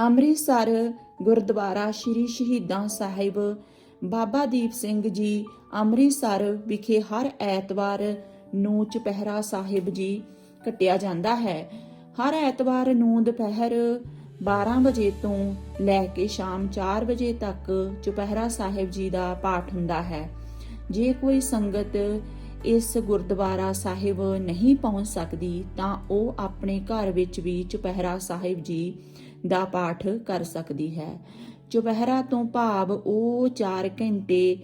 ਅੰਮ੍ਰਿਤਸਰ ਗੁਰਦੁਆਰਾ ਸ੍ਰੀ ਸ਼ਹੀਦਾਂ ਸਾਹਿਬ। ਬਾਬਾ ਦੀਪ ਸਿੰਘ ਜੀ ਅੰਮ੍ਰਿਤਸਰ ਵਿਖੇ ਹਰ ਐਤਵਾਰ ਨੂੰ ਚੁਪਹਿਰਾ ਸਾਹਿਬ ਜੀ ਕੱਟਿਆ ਜਾਂਦਾ ਹੈ। ਹਰ ਐਤਵਾਰ ਨੂੰ ਦੁਪਹਿਰ 12 ਵਜੇ ਤੋਂ ਲੈ ਕੇ ਸ਼ਾਮ 4 ਵਜੇ ਤੱਕ ਚੁਪਹਿਰਾ ਸਾਹਿਬ ਜੀ ਦਾ ਪਾਠ ਹੁੰਦਾ ਹੈ। ਜੇ ਕੋਈ ਸੰਗਤ ਇਸ ਗੁਰਦੁਆਰਾ ਸਾਹਿਬ ਨਹੀਂ ਪਹੁੰਚ ਸਕਦੀ, ਤਾਂ ਉਹ ਆਪਣੇ ਘਰ ਵਿੱਚ ਵੀ ਚੁਪਹਿਰਾ ਸਾਹਿਬ ਜੀ ਦਾ ਪਾਠ ਕਰ ਸਕਦੀ ਹੈ। ਚੁਪਹਿਰਾ ਤੋਂ ਭਾਵ ਉਹ 4 ਘੰਟੇ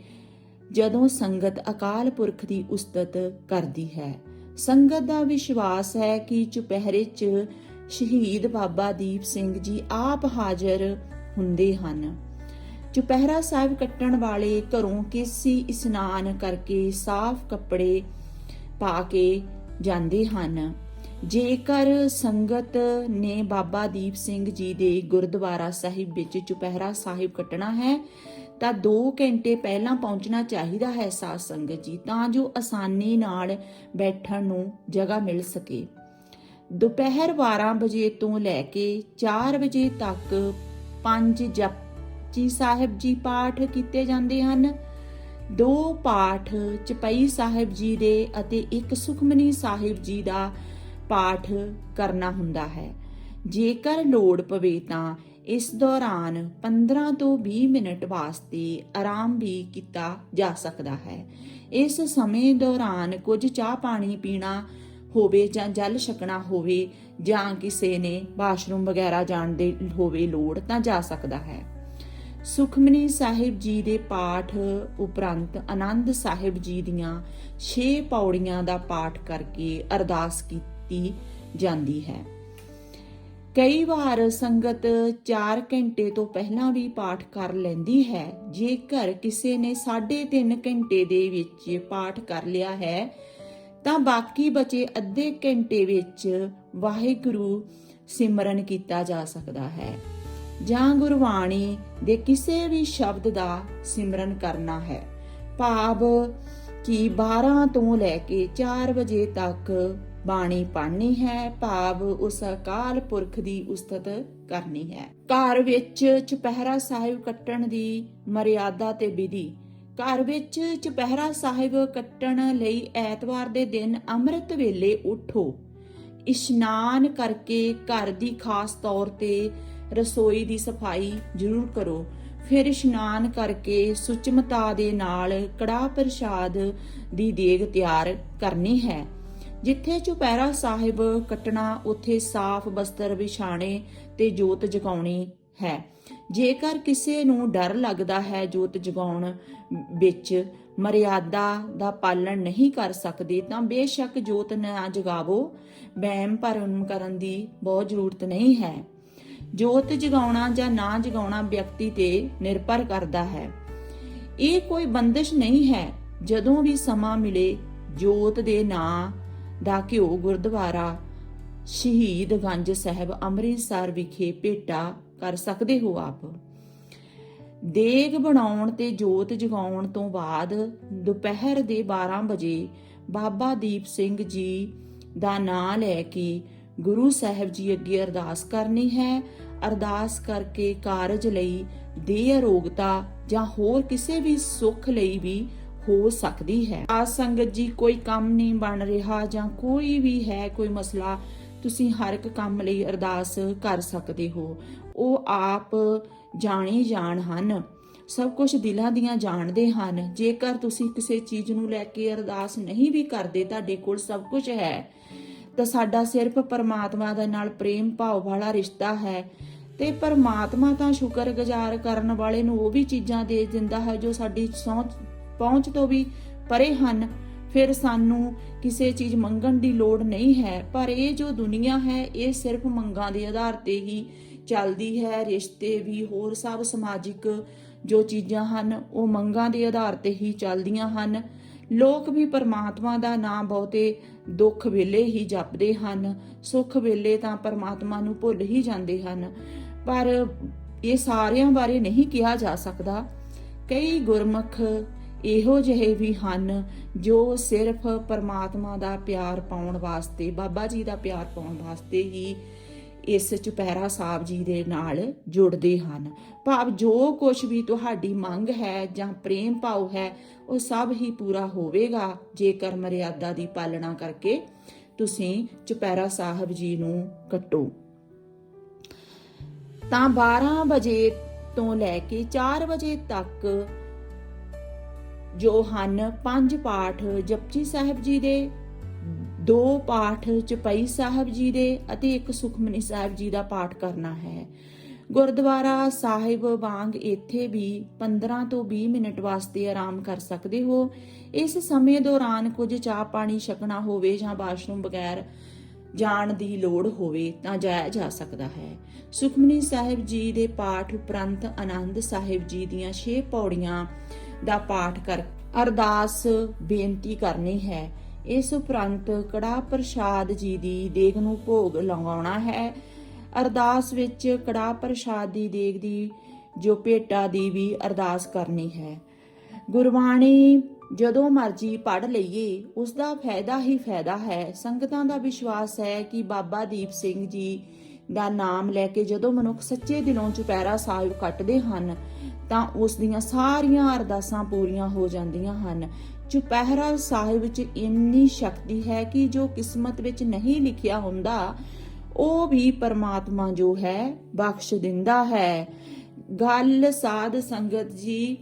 ਜਦੋਂ ਸੰਗਤ ਅਕਾਲ ਪੁਰਖ ਦੀ ਉਸਤਤ ਕਰਦੀ ਹੈ। ਸੰਗਤ ਦਾ ਵਿਸ਼ਵਾਸ ਹੈ ਕਿ ਚੁਪਹਿਰੇ 'ਚ ਸ਼ਹੀਦ ਬਾਬਾ ਦੀਪ ਸਿੰਘ ਜੀ ਆਪ ਹਾਜ਼ਰ ਹੁੰਦੇ ਹਨ। ਚੁਪਹਿਰਾ ਸਾਹਿਬ ਕੱਟਣ ਵਾਲੇ ਘਰੋਂ ਕੇਸੀ ਇਸ਼ਨਾਨ ਕਰਕੇ ਸਾਫ਼ ਕੱਪੜੇ ਪਾ ਕੇ ਜਾਂਦੇ ਹਨ। ਜੇਕਰ ਸੰਗਤ ਨੇ ਬਾਬਾ ਦੀਪ ਸਿੰਘ ਜੀ ਦੇ ਗੁਰਦੁਆਰਾ ਸਾਹਿਬ ਵਿੱਚ ਚੁਪਹਿਰਾ ਸਾਹਿਬ ਕੱਟਣਾ ਹੈ, ਤਾਂ 2 ਘੰਟੇ ਪਹਿਲਾਂ ਪਹੁੰਚਣਾ ਚਾਹੀਦਾ ਹੈ ਸਾਧ ਸੰਗਤ ਜੀ, ਤਾਂ ਜੋ ਆਸਾਨੀ ਨਾਲ ਬੈਠਣ ਨੂੰ ਜਗ੍ਹਾ ਮਿਲ ਸਕੇ। ਦੁਪਹਿਰ 12 ਵਜੇ ਤੋਂ ਲੈ ਕੇ 4 ਵਜੇ ਤੱਕ ਪੰਜ ਜਪ ਜਪਜੀ ਸਾਹਿਬ ਜੀ ਪਾਠ ਕੀਤੇ ਜਾਂਦੇ ਹਨ। ਦੋ ਪਾਠ ਚਪਈ ਸਾਹਿਬ ਜੀ ਦੇ ਅਤੇ ਇੱਕ ਸੁਖਮਨੀ ਸਾਹਿਬ ਜੀ ਦਾ ਪਾਠ ਕਰਨਾ ਹੁੰਦਾ ਹੈ। ਜੇਕਰ ਲੋੜ ਪਵੇ ਤਾਂ ਇਸ ਦੌਰਾਨ 15 ਤੋਂ 20 ਮਿੰਟ ਵਾਸਤੇ ਆਰਾਮ ਵੀ ਕੀਤਾ ਜਾ ਸਕਦਾ ਹੈ। ਇਸ ਸਮੇਂ ਦੌਰਾਨ ਕੁਝ ਚਾਹ ਪਾਣੀ ਪੀਣਾ ਹੋਵੇ ਜਾਂ ਜਲ ਛਕਣਾ ਹੋਵੇ ਜਾਂ ਕਿਸੇ ਨੇ ਬਾਥਰੂਮ ਵਗੈਰਾ ਜਾਣ ਦੇ ਹੋਵੇ ਲੋੜ ਤਾਂ ਜਾ ਸਕਦਾ ਹੈ। ਸੁਖਮਨੀ ਸਾਹਿਬ ਜੀ ਦੇ ਪਾਠ ਉਪਰੰਤ ਆਨੰਦ ਸਾਹਿਬ ਜੀ ਦੀਆਂ 6 ਪੌੜੀਆਂ ਦਾ ਪਾਠ ਕਰਕੇ ਅਰਦਾਸ ਕੀਤੀ ਜਾਂਦੀ ਹੈ। ਕਈ ਵਾਰ ਸੰਗਤ 4 ਘੰਟੇ ਤੋਂ ਪਹਿਲਾਂ ਵੀ ਪਾਠ ਕਰ ਲੈਂਦੀ ਹੈ। ਜੇਕਰ ਕਿਸੇ ਨੇ 3.5 ਘੰਟੇ ਦੇ ਵਿੱਚ ਪਾਠ ਕਰ ਲਿਆ ਹੈ, ਤਾਂ ਬਾਕੀ ਬਚੇ ਅੱਧੇ ਘੰਟੇ ਵਿੱਚ ਵਾਹਿਗੁਰੂ ਸਿਮਰਨ ਕੀਤਾ ਜਾ ਸਕਦਾ ਹੈ। ਜਾਂ ਗੁਰਬਾਣੀ ਦੇ ਕਿਸੇ ਵੀ ਸ਼ਬਦ ਦਾ ਸਿਮਰਨ ਕਰਨਾ ਹੈ। ਭਾਵ ਕਿ 12 ਤੋਂ ਲੈ ਕੇ 4 ਵਜੇ ਤੱਕ ਬਾਣੀ ਪੜ੍ਹਨੀ ਹੈ, ਭਾਵ ਉਸ ਅਕਾਲ ਪੁਰਖ ਦੀ ਉਸਤਤ ਕਰਨੀ ਹੈ। ਘਰ ਵਿੱਚ ਚੁਪਹਿਰਾ ਸਾਹਿਬ ਕੱਟਣ ਦੀ ਮਰਿਆਦਾ ਤੇ ਵਿਧੀ। ਘਰ ਵਿੱਚ ਚੁਪਹਿਰਾ ਸਾਹਿਬ ਕੱਟਣ ਲਈ ਐਤਵਾਰ ਦੇ ਦਿਨ ਅੰਮ੍ਰਿਤ ਵੇਲੇ ਉਠੋ। ਇਸ਼ਨਾਨ ਕਰਕੇ ਘਰ ਦੀ ਖਾਸ ਤੌਰ ਤੇ ਰਸੋਈ ਦੀ ਸਫ਼ਾਈ ਜ਼ਰੂਰ ਕਰੋ। ਫਿਰ ਇਸ਼ਨਾਨ ਕਰਕੇ ਸੁਚਮਤਾ ਦੇ ਨਾਲ ਕੜਾਹ ਪ੍ਰਸ਼ਾਦ ਦੀ ਦੇਗ ਤਿਆਰ ਕਰਨੀ ਹੈ। ਜਿੱਥੇ ਚੁਪਹਿਰਾ ਸਾਹਿਬ ਕੱਟਣਾ, ਉੱਥੇ ਸਾਫ਼ ਬਸਤਰ ਵਿਛਾਣੇ ਤੇ ਜੋਤ ਜਗਾਉਣੀ ਹੈ। ਜੇਕਰ ਕਿਸੇ ਨੂੰ ਡਰ ਲੱਗਦਾ ਹੈ ਜੋਤ ਜਗਾਉਣ ਵਿੱਚ ਮਰਿਆਦਾ ਦਾ ਪਾਲਣ ਨਹੀਂ ਕਰ ਸਕਦੇ, ਤਾਂ ਬੇਸ਼ੱਕ ਜੋਤ ਨਾ ਜਗਾਵੋ। ਵਹਿਮ ਭਰਮ ਕਰਨ ਦੀ ਬਹੁਤ ਜ਼ਰੂਰਤ ਨਹੀਂ ਹੈ। ਜੋਤ ਜਗਾਉਣਾ ਜਾਂ ਨਾ ਜਗਾਉਣਾ ਵਿਅਕਤੀ ਤੇ ਨਿਰਭਰ ਕਰਦਾ ਹੈ। ਇਹ ਕੋਈ ਬੰਦਿਸ਼ ਨਹੀਂ ਹੈ। ਜਦੋਂ ਵੀ ਸਮਾਂ ਮਿਲੇ, ਜੋਤ ਦੇ ਨਾਂ ਦਾ ਘਿਓ ਗੁਰਦੁਆਰਾ, ਸ਼ਹੀਦ ਗੰਜ ਸਾਹਿਬ ਅੰਮ੍ਰਿਤਸਰ ਵਿਖੇ ਭੇਟਾ ਕਰ ਸਕਦੇ ਹੋ ਆਪ। ਦੇਗ ਬਣਾਉਣ ਤੇ ਜੋਤ ਜਗਾਉਣ ਤੋਂ ਬਾਅਦ ਦੁਪਹਿਰ ਦੇ 12 ਵਜੇ ਬਾਬਾ ਦੀਪ ਸਿੰਘ ਜੀ ਦਾ ਨਾਂ ਲੈ ਕੇ ਗੁਰੂ ਸਾਹਿਬ ਜੀ ਅੱਗੇ ਅਰਦਾਸ ਕਰਨੀ ਹੈ। ਅਰਦਾਸ ਕਰਕੇ ਕਾਰਜ ਲਈ ਦੇਹ ਅਰੋਗਤਾ ਜਾਂ ਹੋਰ ਕਿਸੇ ਵੀ ਸੁੱਖ ਲਈ ਵੀ ਹੋ ਸਕਦੀ ਹੈ। ਆ ਸੰਗਤ ਜੀ, ਕੋਈ ਕੰਮ ਨਹੀਂ ਬਣ ਰਿਹਾ ਜਾਂ ਕੋਈ ਵੀ ਹੈ, ਕੋਈ ਮਸਲਾ, ਤੁਸੀਂ ਹਰ ਇੱਕ ਕੰਮ ਲਈ ਅਰਦਾਸ ਕਰ ਸਕਦੇ ਹੋ। ਉਹ ਆਪ ਜਾਣੀ ਜਾਣ ਹਨ। ਸਭ ਕੁਝ ਦਿਲਾਂ ਦੀਆਂ ਜਾਣਦੇ ਹਨ। ਜੇਕਰ ਤੁਸੀਂ ਕਿਸੇ ਚੀਜ਼ ਨੂੰ ਲੈ ਕੇ ਅਰਦਾਸ ਨਹੀਂ ਵੀ ਕਰਦੇ, ਤੁਹਾਡੇ ਕੋਲ ਸਭ ਕੁਝ ਹੈ। ਤਾਂ ਸਾਡਾ ਸਿਰਫ ਪਰਮਾਤਮਾ ਦੇ ਨਾਲ ਪ੍ਰੇਮ ਭਾਵ ਵਾਲਾ ਰਿਸ਼ਤਾ ਹੈ। ਤੇ ਪਰਮਾਤਮਾ ਤਾਂ ਸ਼ੁਕਰਗੁਜ਼ਾਰ ਕਰਨ ਵਾਲੇ ਨੂੰ ਉਹ ਵੀ ਚੀਜ਼ਾਂ ਦੇ ਦਿੰਦਾ ਹੈ ਜੋ ਸਾਡੀ ਪਹੁੰਚ ਤੋਂ ਵੀ ਪਰੇ ਹਨ। ਫਿਰ ਸਾਨੂੰ ਕਿਸੇ ਚੀਜ਼ ਮੰਗਣ ਦੀ ਲੋੜ ਨਹੀਂ ਹੈ, ਪਰ ਇਹ ਜੋ ਦੁਨੀਆ ਹੈ, ਇਹ ਸਿਰਫ ਮੰਗਾਂ ਦੇ ਆਧਾਰ ਤੇ ਹੀ ਚੱਲਦੀ ਹੈ। ਰਿਸ਼ਤੇ ਵੀ ਹੋਰ ਸਭ ਸਮਾਜਿਕ ਜੋ ਚੀਜ਼ਾਂ ਹਨ, ਉਹ ਮੰਗਾਂ ਦੇ ਆਧਾਰ ਤੇ ਹੀ ਚੱਲਦੀਆਂ ਹਨ। ਲੋਕ ਵੀ ਪਰਮਾਤਮਾ ਦਾ ਨਾਮ ਬਹੁਤੇ ਦੁੱਖ ਵੇਲੇ ਹੀ ਜਪਦੇ ਹਨ, ਸੁੱਖ ਵੇਲੇ ਤਾਂ ਪਰਮਾਤਮਾ ਨੂੰ ਭੁੱਲ ਹੀ ਜਾਂਦੇ ਹਨ। ਪਰ ਇਹ ਸਾਰਿਆਂ ਬਾਰੇ ਨਹੀਂ ਕਿਹਾ ਜਾ ਸਕਦਾ। ਕਈ ਗੁਰਮੁਖ ਇਹੋ ਜਿਹੇ ਵੀ ਹਨ ਜੋ ਸਿਰਫ ਪਰਮਾਤਮਾ ਦਾ ਪਿਆਰ ਪਾਉਣ ਵਾਸਤੇ, ਬਾਬਾ ਜੀ ਦਾ ਪਿਆਰ ਪਾਉਣ ਵਾਸਤੇ ਹੀ ਇਸ ਚੁਪਹਿਰਾ ਸਾਹਿਬ ਜੀ ਦੇ ਨਾਲ ਜੁੜਦੇ ਹਨ। ਭਾਵ ਜੋ ਕੁਝ ਵੀ ਤੁਹਾਡੀ ਮੰਗ ਹੈ ਜਾਂ ਪ੍ਰੇਮ ਭਾਵ ਹੈ, ਉਹ ਸਭ ਹੀ ਪੂਰਾ ਹੋਵੇਗਾ, ਜੇਕਰ ਮਰਿਆਦਾ ਦੀ ਪਾਲਣਾ ਕਰਕੇ ਤੁਸੀਂ ਚੁਪਹਿਰਾ ਸਾਹਿਬ ਜੀ ਨੂੰ ਕੱਟੋ। ਤਾਂ 12 ਵਜੇ ਤੋਂ ਲੈ ਕੇ 4 ਵਜੇ ਤੱਕ ਜੋ ਹਨ ਪੰਜ ਪਾਠ ਜਪਜੀ ਸਾਹਿਬ ਜੀ ਦੇ ਦੋ ਪਾਠ ਚਪਈ ਸਾਹਿਬ ਜੀ ਦੇ ਅਤੇ ਇੱਕ ਸੁਖਮਨੀ ਸਾਹਿਬ ਜੀ ਦਾ ਪਾਠ ਕਰਨਾ ਹੈ। ਗੁਰਦੁਆਰਾ ਸਾਹਿਬ ਵਾਂਗ ਇੱਥੇ ਵੀ 15 ਤੋਂ 20 ਮਿੰਟ ਵਾਸਤੇ ਆਰਾਮ ਕਰ ਸਕਦੇ ਹੋ। ਇਸ ਸਮੇਂ ਦੌਰਾਨ ਕੁਝ ਚਾਹ ਪਾਣੀ ਛਕਣਾ ਹੋਵੇ ਜਾਂ ਬਾਥਰੂਮ ਬਗੈਰ ਜਾਣ ਦੀ ਲੋੜ ਹੋਵੇ ਤਾਂ ਜਾਇਆ ਜਾ ਸਕਦਾ ਹੈ। ਸੁਖਮਨੀ ਸਾਹਿਬ ਜੀ ਦੇ ਪਾਠ ਉਪਰੰਤ ਆਨੰਦ ਸਾਹਿਬ ਜੀ ਦੀਆਂ 6 ਪੌੜੀਆਂ ਦਾ ਪਾਠ ਕਰ ਅਰਦਾਸ ਬੇਨਤੀ ਕਰਨੀ ਹੈ। ਇਸ ਉਪਰੰਤ ਕੜਾ ਪ੍ਰਸ਼ਾਦ ਜੀ ਦੀ ਦੇਗ ਨੂੰ ਭੋਗ ਲਗਾਉਣਾ ਹੈ। ਅਰਦਾਸ ਵਿੱਚ ਕੜਾ ਪ੍ਰਸ਼ਾਦ ਦੀ ਦੇਗ ਦੀ, ਜੋ ਭੇਟਾ ਦੀ ਵੀ ਅਰਦਾਸ ਕਰਨੀ ਹੈ। ਗੁਰਬਾਣੀ, ਜਦੋਂ ਮਰਜ਼ੀ ਪੜ ਲਈਏ ਉਸ ਦਾ ਫਾਇਦਾ ਹੀ ਫਾਇਦਾ ਹੈ। ਸੰਗਤਾਂ ਦਾ ਵਿਸ਼ਵਾਸ ਹੈ ਕਿ ਬਾਬਾ ਦੀਪ ਸਿੰਘ ਜੀ ਦਾ ਨਾਮ ਲੈ ਕੇ ਜਦੋਂ ਮਨੁੱਖ ਸੱਚੇ ਦਿਲੋਂ ਚੁਪਹਿਰਾ ਸਾਹਿਬ ਕੱਟਦੇ ਹਨ, ਤਾਂ ਉਸ ਦੀਆਂ ਸਾਰੀਆਂ ਅਰਦਾਸਾਂ ਪੂਰੀਆਂ ਹੋ ਜਾਂਦੀਆਂ ਹਨ। ਚੁਪਹਿਰਾ ਸਾਹਿਬ ਵਿੱਚ ਇੰਨੀ ਸ਼ਕਤੀ ਹੈ ਕਿ ਜੋ ਕਿਸਮਤ ਵਿੱਚ ਨਹੀਂ ਲਿਖਿਆ ਹੁੰਦਾ, ਉਹ ਵੀ ਪਰਮਾਤਮਾ ਜੋ ਹੈ, ਬਖਸ਼ ਦਿੰਦਾ ਹੈ। ਗੱਲ ਸਾਧ ਸੰਗਤ ਜੀ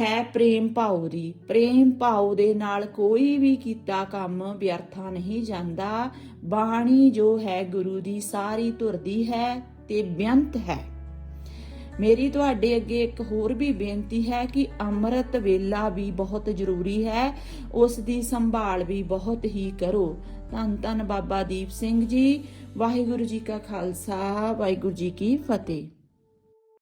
ਹੈ ਪ੍ਰੇਮ ਭਾਉ ਦੀ। ਪ੍ਰੇਮ ਭਾਉ ਦੇ ਨਾਲ ਕੋਈ ਵੀ ਕੀਤਾ ਕੰਮ ਵਿਅਰਥਾ ਨਹੀਂ ਜਾਂਦਾ। ਬਾਣੀ ਜੋ ਹੈ ਗੁਰੂ ਦੀ ਸਾਰੀ ਧੁਰਦੀ ਹੈ ਤੇ ਬੇਅੰਤ ਹੈ। ਮੇਰੀ ਤੁਹਾਡੇ ਅੱਗੇ ਇੱਕ ਹੋਰ ਵੀ ਬੇਨਤੀ ਹੈ ਕਿ ਅੰਮ੍ਰਿਤ ਵੇਲਾ ਵੀ ਬਹੁਤ ਜ਼ਰੂਰੀ ਹੈ, ਉਸ ਦੀ ਸੰਭਾਲ ਵੀ ਬਹੁਤ ਹੀ ਕਰੋ। ਧੰਨ ਧੰਨ ਬਾਬਾ ਦੀਪ ਸਿੰਘ ਜੀ, ਵਾਹਿਗੁਰੂ ਜੀ ਕਾ ਖਾਲਸਾ, ਵਾਹਿਗੁਰੂ ਜੀ ਕੀ ਫਤਿਹ।